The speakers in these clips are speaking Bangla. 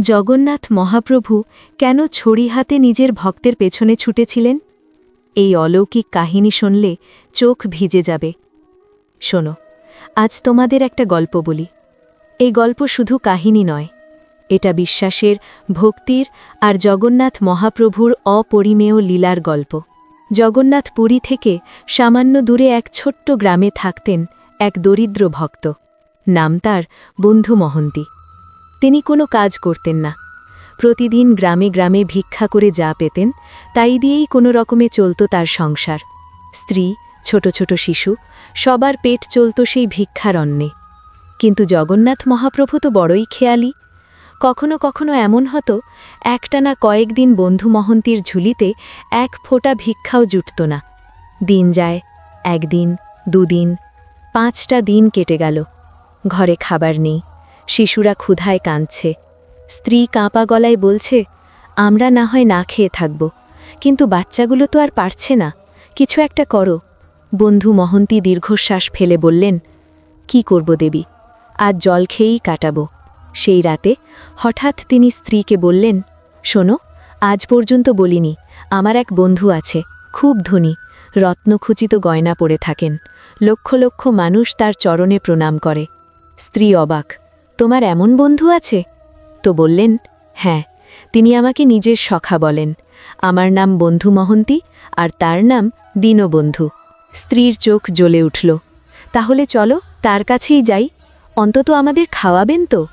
জগন্নাথ মহাপ্রভু কেন ছড়ি হাতে নিজের ভক্তের পেছনে ছুটেছিলেন? এই অলৌকিক কাহিনী শুনলে চোখ ভিজে যাবে। শোনো, আজ তোমাদের একটা গল্প বলি। এই গল্প শুধু কাহিনী নয়, এটা বিশ্বাসের, ভক্তির আর জগন্নাথ মহাপ্রভুর অপরিমেয় লীলার গল্প। জগন্নাথ পুরী থেকে সামান্য দূরে এক ছোট্ট গ্রামে থাকতেন এক দরিদ্র ভক্ত। নাম তার বন্ধু মহন্তি। তিনি কোনো কাজ করতেন না। প্রতিদিন গ্রামে গ্রামে ভিক্ষা করে যা পেতেন, তাই দিয়েই কোনো রকমে চলত তার সংসার। স্ত্রী, ছোট ছোট শিশু, সবার পেট চলত সেই ভিক্ষার অন্নে। কিন্তু জগন্নাথ মহাপ্রভু তো বড়ই খেয়ালি। কখনো কখনো এমন হতো, একটানা কয়েকদিন বন্ধু মহন্তীর ঝুলিতে এক ফোঁটা ভিক্ষাও জুটত না। দিন যায়, একদিন, দুদিন, পাঁচটা দিন কেটে গেল। ঘরে খাবার নেই। শিশুরা ক্ষুধায় কাঁদছে। স্ত্রী কাঁপা গলায় বলছে, আমরা না হয় না খেয়ে থাকব। কিন্তু বাচ্চাগুলো তো আর পারছে না। কিছু একটা করো। বন্ধু মহন্তি দীর্ঘশ্বাস ফেলে বললেন, কি করব দেবী? আজ জল খেয়েই কাটাবো। সেই রাতে হঠাৎ তিনি স্ত্রীকে বললেন, শোনো, আজ পর্যন্ত বলিনি। আমার এক বন্ধু আছে, খুব ধনী। রত্নখচিত গয়না পরে থাকেন। লক্ষ লক্ষ মানুষ তার চরণে প্রণাম করে। স্ত্রী অবাক। তোমার এমন বন্ধু আছে? তো বললেন হ্যাঁ তিনি আমাকে নিজের সখা বলেন। আমার নাম বন্ধু মহন্তি, আর তার নাম দীনবন্ধু। স্ত্রীর চোখ জ্বলে উঠল। তাহলে চলো, তার কাছেই যাই। অন্তত আমাদের খাওয়াবেন তো।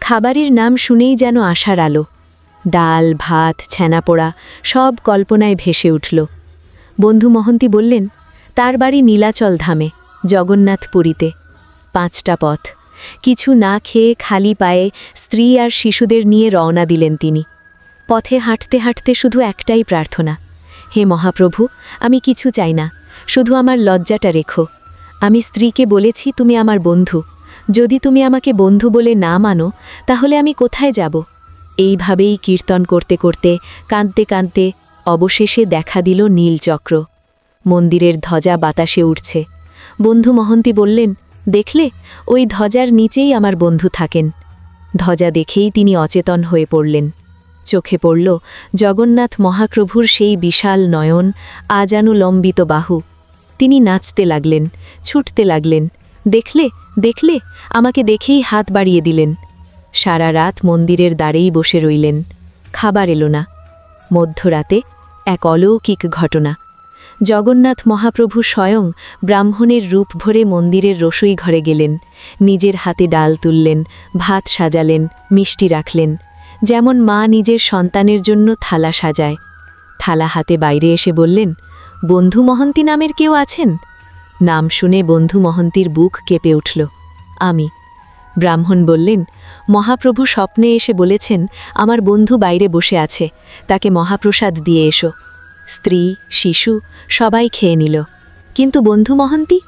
খাবারের নাম শুনেই যেন আশার আলো। ডাল, ভাত ছ্যানাপোড়া সব কল্পনায় ভেসে উঠল। বন্ধু মহন্তি বললেন, তার বাড়ি নীলাচল ধামে, জগন্নাথপুরীতে। পাঁচটা পথ। কিছু না খেয়ে খালি পায়ে স্ত্রী আর শিশুদের নিয়ে রওনা দিলেন তিনি। পথে হাঁটতে হাঁটতে শুধু একটাই প্রার্থনা, হে মহাপ্রভু, আমি কিছু চাই না, শুধু আমার লজ্জাটা রেখো। আমি স্ত্রীকে বলেছি তুমি আমার বন্ধু। যদি তুমি আমাকে বন্ধু বলে না মানো, তাহলে আমি কোথায় যাব? এইভাবেই কীর্তন করতে করতে, কাঁদতে কাঁদতে অবশেষে দেখা দিল নীলচক্র। মন্দিরের ধ্বজা বাতাসে উঠছে বন্ধু মহন্তি বললেন দেখলে, ওই ধ্বজার নিচেই আমার বন্ধু থাকেন। ধ্বজা দেখেই তিনি অচেতন হয়ে পড়লেন। চোখে পড়ল, জগন্নাথ মহাপ্রভুর সেই বিশাল নয়ন, আজানুলম্বিত বাহু। তিনি নাচতে লাগলেন, ছুটতে লাগলেন। দেখলে দেখলে, আমাকে দেখেই হাত বাড়িয়ে দিলেন। সারা রাত মন্দিরের দ্বারেই বসে রইলেন। খাবার এলো না। মধ্যরাতে এক অলৌকিক ঘটনা। জগন্নাথ মহাপ্রভু স্বয়ং ব্রাহ্মণের রূপ ভরে মন্দিরের রসই ঘরে গেলেন। নিজের হাতে ডাল তুললেন, ভাত সাজালেন, মিষ্টি রাখলেন। যেমন মা নিজের সন্তানের জন্য থালা সাজায়। থালা হাতে বাইরে এসে বললেন, বন্ধু মহন্তি নামের কেউ আছেন? নাম শুনে বন্ধু মহন্তির বুক কেঁপে উঠল। আমি। ব্রাহ্মণ বললেন, মহাপ্রভু স্বপ্নে এসে বলেছেন, আমার বন্ধু বাইরে বসে আছে, তাকে মহাপ্রসাদ দিয়ে এসো। স্ত্রী, শিশু, সবাই খেয়ে নিল। কিন্তু বন্ধু মহন্তি,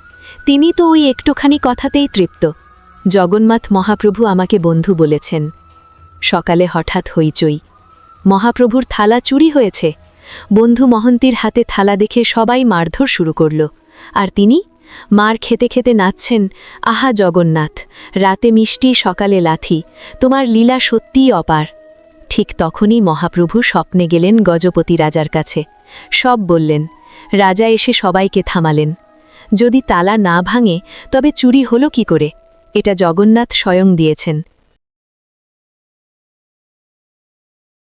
তিনি তো ওই একটুখানি কথাতেই তৃপ্ত। জগন্নাথ মহাপ্রভু আমাকে বন্ধু বলেছেন। সকালে হঠাৎ হইচই। মহাপ্রভুর থালা চুরি হয়েছে। বন্ধু মহন্তির হাতে থালা দেখে সবাই মারধর শুরু করল। আর তিনি, মার খেতে খেতে নাচছেন, আহা জগন্নাথ, রাতে মিষ্টি সকালে লাথি, তোমার লীলা সত্যিই অপার। ঠিক তখনই মহাপ্রভু স্বপ্নে গেলেন গজপতি রাজার কাছে। সব বললেন, রাজা এসে সবাইকে থামালেন। যদি তালা না ভাঙে, তবে চুরি হলো কি করে? এটা জগন্নাথ স্বয়ং দিয়েছেন।